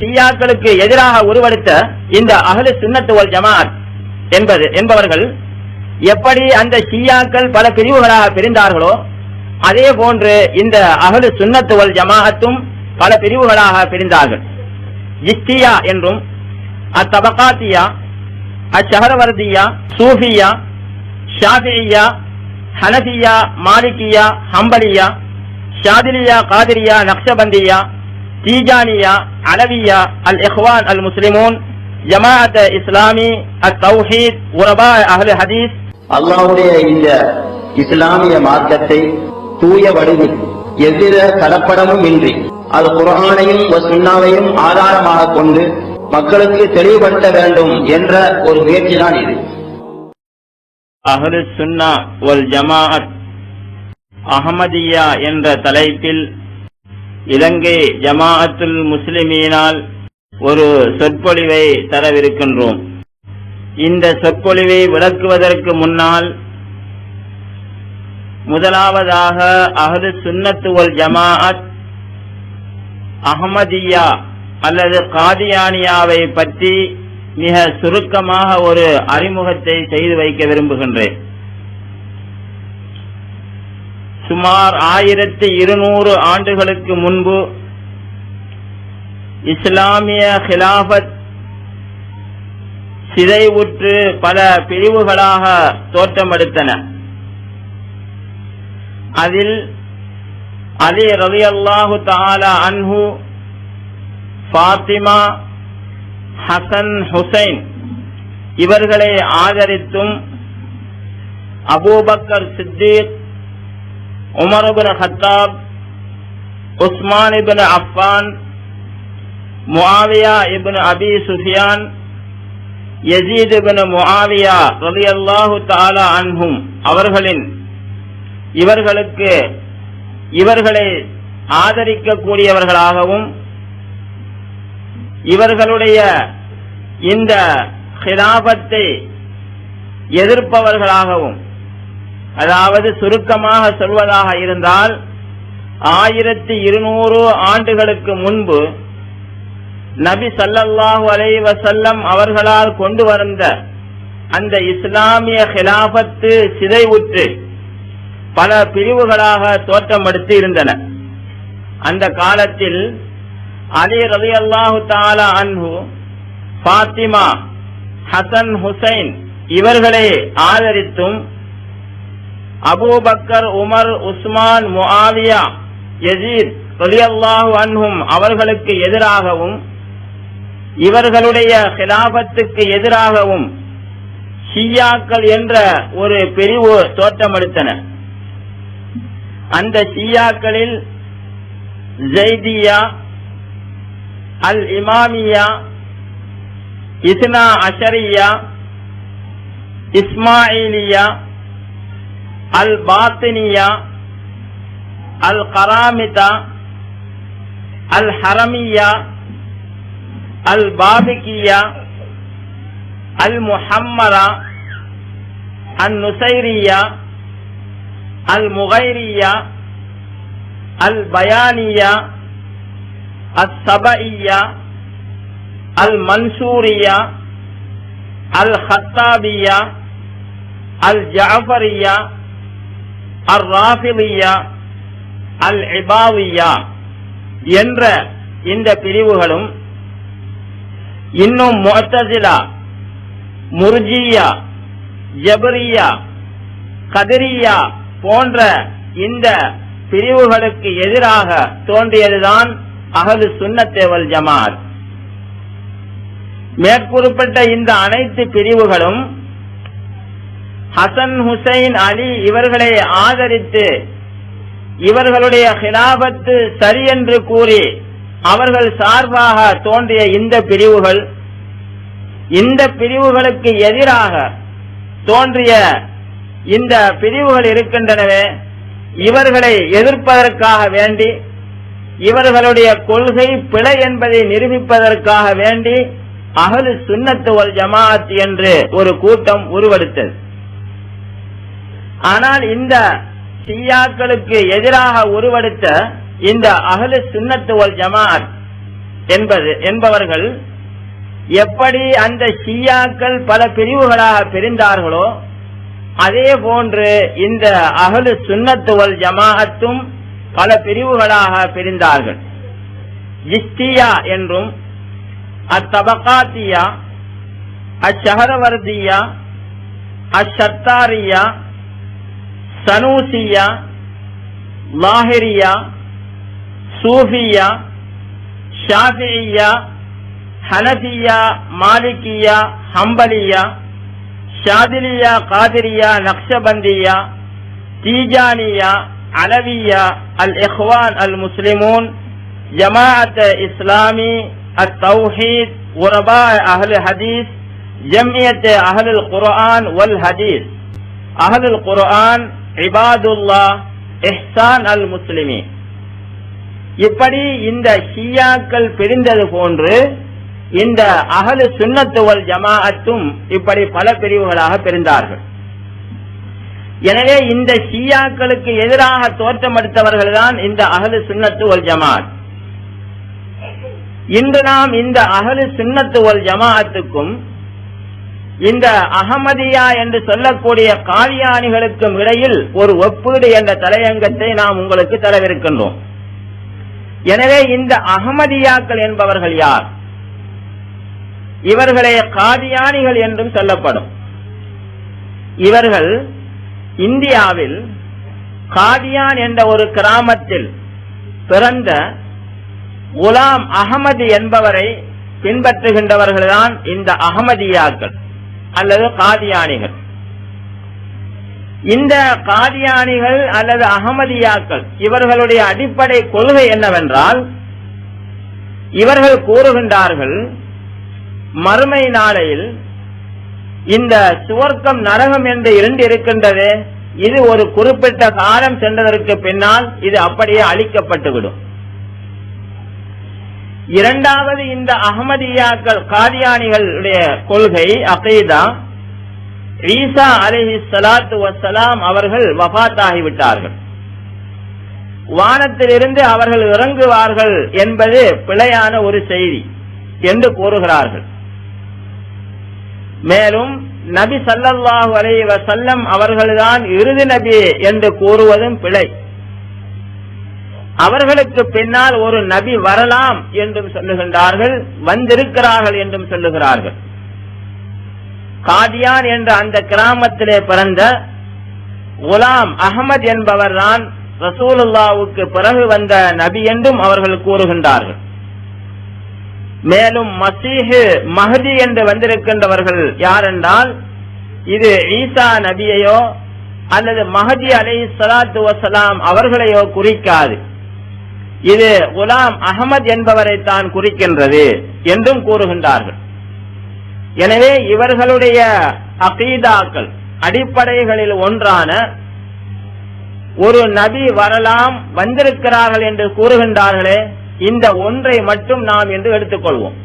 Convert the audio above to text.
ஷியாக்களுக்கு எதிராக உருவெடுத்த இந்த அகலு சுண்ணத்துவல் ஜமாத் என்பது என்பவர்கள் எப்படி அந்த ஷியாக்கள் பல பிரிவுகளாக பிரிந்தார்களோ அதே போன்று இந்த அகலு சுன்னத்துவல் ஜமாகத்தும் பல பிரிவுகளாக பிரிந்தார்கள். இஸ்தியா என்றும் அத்தபகாத்தியா அச்சஹரவர்தியா சூஃபியா ஷாஃபியா ஹனஃபியா மாலிகியா ஹம்பலியா ஷாதிலியா காதிரியா நக்ஷபந்தியா தீஜானியா அலவியா அல் இஹ்வான் அல் முஸ்லிமூன் ஜமாஅத் இஸ்லாமி அத் தௌஹீத் உரபா அஹ்ல ஹதீஸ். அல்லாஹ்வுடைய இந்த இஸ்லாமிய மார்க்கத்தை தூய வடிவில் எவ்வித கலப்படமும் இன்றி அது குர்ஆனையும் சுன்னாவையும் ஆதாரமாக கொண்டு மக்களுக்கு தெளிவுபடுத்த வேண்டும் என்ற ஒரு முயற்சி தான் இது. அஹ்லு சுன்னா வல் ஜமாஅத் அஹமதியா என்ற தலைப்பில் இலங்கை ஜமாஅத்துல் முஸ்லிமீனால் ஒரு சொற்பொழிவை தரவிருக்கின்றோம். இந்த சொற்பொழிவை விளக்குவதற்கு முன்னால் முதலாவதாக அகது சுன்னத்துவல் ஜமாஅத் அஹமதியா அல்லது காதியானியாவை பற்றி மிக சுருக்கமாக ஒரு அறிமுகத்தை செய்து வைக்க விரும்புகின்றேன். சுமார் ஆயிரத்தி இருநூறு ஆண்டுகளுக்கு முன்பு இஸ்லாமிய ஹிலாபத் சிதைவுற்று பல பிரிவுகளாக தோற்றமெடுத்தன. அதில் அலி ரவி அல்லாஹு தாலா அன்ஹு ஃபாத்திமா ஹசன் ஹுசைன் இவர்களை ஆதரித்தும் அபூபக்கர் சித்திக் உமர் இப்னு ஹத்தாப் உஸ்மான் இப்னு அஃபான் முஆவியா இப்னு அபி சுஃபியான் யசீத் இப்னு முஆவியா ரலியல்லாஹு தஆலா அன்ஹும் அவர்களின் இவர்களுக்கு இவர்களை ஆதரிக்கக்கூடியவர்களாகவும் இவர்களுடைய இந்த ஹிலாபத்தை எதிர்ப்பவர்களாகவும் அதாவது சுருக்கமாக சொல்வதாக இருந்தால் ஆயிரத்தி இருநூறு ஆண்டுகளுக்கு முன்பு நபி சல்லல்லாஹு அலை வசல்லம் அவர்களால் கொண்டு வந்த அந்த இஸ்லாமிய ஹிலாபத்து சிதைவுற்று பல பிரிவுகளாக தோற்றமெடுத்து இருந்தன அந்த காலத்தில் அலி ரவி அல்லாஹு தாலா அன்ஹு பாத்திமா ஹசன் ஹுசைன் இவர்களை ஆதரித்தும் அபூபக்கர் உமர் உஸ்மான் முஆவியா யசீத் ரலியல்லாஹு அன்ஹும் அவர்களுக்கு எதிராகவும் இவர்களுடைய ஹிலாபத்துக்கு எதிராகவும் ஷியாக்கள் என்ற ஒரு பிரிவு தோற்றமெடுத்தன. அந்த ஷியாக்களில் ஜெய்தியா அல் இமாமியா இஸ்னா அஷரியா இஸ்மாயிலியா அல் பாத்தினியா அல் கராமிதா அல் ஹரமியா அல் பாபிகியா அல் முஹம்மரா அல் நுசைரியா அர் முகைரியா அல் இபாவியா என்ற இந்த பிரிவுகளும் இன்னும் முத்தசிலா முர்ஜியா ஜபரியா கதிரியா போன்ற இந்த பிரிவுகளுக்கு எதிராக தோன்றியதுதான் அகது சுண்ணத்தேவல் ஜமாத் மேற்குறிப்பிட்ட இந்த அனைத்து பிரிவுகளும் ஹசன் ஹுசைன் அலி இவர்களை ஆதரித்து இவர்களுடைய ஹிலாபத்து சரி என்று கூறி அவர்கள் சார்பாக தோன்றிய இந்த பிரிவுகள் இந்த பிரிவுகளுக்கு எதிராக தோன்றிய இந்த பிரிவுகள் இருக்கின்றனவே இவர்களை எதிர்ப்பதற்காக வேண்டி இவர்களுடைய கொள்கை பிழை என்பதை நிரூபிப்பதற்காக வேண்டி அகலு சுண்ணத்து ஒல் ஜமாஅத் என்று ஒரு கூட்டம் உருவெடுத்தது. ஆனால் இந்த ஷியாக்களுக்கு எதிராக உருவெடுத்த இந்த அகலு சுண்ணத்துவல் ஜமாத் என்பது என்பவர்கள் எப்படி அந்த ஷியாக்கள் பல பிரிவுகளாக பிரிந்தார்களோ அதே போன்று இந்த அகலு சுண்ணத்துவல் ஜமாஅத்தும் பல பிரிவுகளாக பிரிந்தார்கள். ஜிஸ்தியா என்றும் அத்தபகாத்தியா அச்சஹரவர்தியா அச்சத்தாரியா சனூசியா லாஹிரியா சூஃபியா ஷாஃபியா ஹனஃபியா மாலிகியா ஹம்பலியா ஷாதிலியா காதிரியா நக்ஷபந்தியா தீஜானியா அலவியா அல் இஹ்வான் அல் முஸ்லிமூன் ஜமாஅத் இஸ்லாமி التوحيد غرباء أهل الحديث جمعية أهل القرآن والحديث أهل القرآن இபாதுல்லா எஹ்சான் அல் முஸ்லிமி. இப்படி இந்த ஷியாக்கள் பிரிந்தது போன்று இந்த அகலு சுண்ணத்துவல் ஜமாஅத்தும் இப்படி பல பிரிவுகளாக பிரிந்தார்கள். எனவே இந்த ஷியாக்களுக்கு எதிராக தோற்றமடுத்தவர்கள்தான் இந்த அகலு சுண்ணத்துவல் ஜமாத் இன்று நாம் இந்த அகலு சுண்ணத்துவல் ஜமாஅத்துக்கும் இந்த அகமதியா என்று சொல்லக்கூடிய காலியானிகளுக்கும் இடையில் ஒரு ஒப்பீடு என்ற தலையங்கத்தை நாம் உங்களுக்கு தரவிருக்கின்றோம். எனவே இந்த அகமதியாக்கள் என்பவர்கள் யார்? இவர்களே காதியானிகள் என்றும் சொல்லப்படும். இவர்கள் இந்தியாவில் காதியான் என்ற ஒரு கிராமத்தில் பிறந்த குலாம் அகமது என்பவரை பின்பற்றுகின்றவர்கள்தான் இந்த அகமதியாக்கள். அல்லது காதியானிகள். இந்த காதியானிகள் அல்லது அகமதியாக்கள் இவர்களுடைய அடிப்படை கொள்கை என்னவென்றால் இவர்கள் கூறுகின்றார்கள் மறுமை நாளையில் இந்த சுவர்க்கம் நரகம் என்று இரண்டு இருக்கின்றது இது ஒரு குறிப்பிட்ட காலம் சென்றதற்கு பின்னால் இது அப்படியே அழிக்கப்பட்டுவிடும். இரண்டாவது இந்த அகமதியாக்கள் காதியானிகளுடைய கொள்கை அகைதா. ஈசா அலஹி சலாத்து வசலாம் அவர்கள் வபாத்தாகிவிட்டார்கள் வானத்திலிருந்து அவர்கள் இறங்குவார்கள் என்பது பிழையான ஒரு செய்தி என்று கூறுகிறார்கள். மேலும் நபி சல்லல்லாஹு அலைஹி வஸல்லம் அவர்கள்தான் இறுதி நபி என்று கூறுவதும் பிழை. அவர்களுக்கு பின்னால் ஒரு நபி வரலாம் என்றும் சொல்லுகின்றார்கள் வந்திருக்கிறார்கள் என்றும் சொல்லுகிறார்கள். காதியான் என்ற அந்த கிராமத்திலே பிறந்த குலாம் அகமது என்பவர் தான் ரசூலுல்லாவுக்கு பிறகு வந்த நபி என்றும் அவர்கள் கூறுகின்றார்கள். மேலும் மசீஹு மஹதி என்று வந்திருக்கின்றவர்கள் யார் என்றால் இது ஈசா நபியையோ அல்லது மஹதி அலை சலாத்து வசலாம் அவர்களையோ குறிக்காது. இது குலாம் அகமது என்பவரை தான் குறிக்கின்றது என்றும் கூறுகின்றார்கள். எனவே இவர்களுடைய அகீதாக்கள் அடிப்படைகளில் ஒன்றான ஒரு நபி வரலாம் வந்திருக்கிறார்கள் என்று கூறுகின்றார்களே இந்த ஒன்றை மட்டும் நாம் என்று எடுத்துக்கொள்வோம்.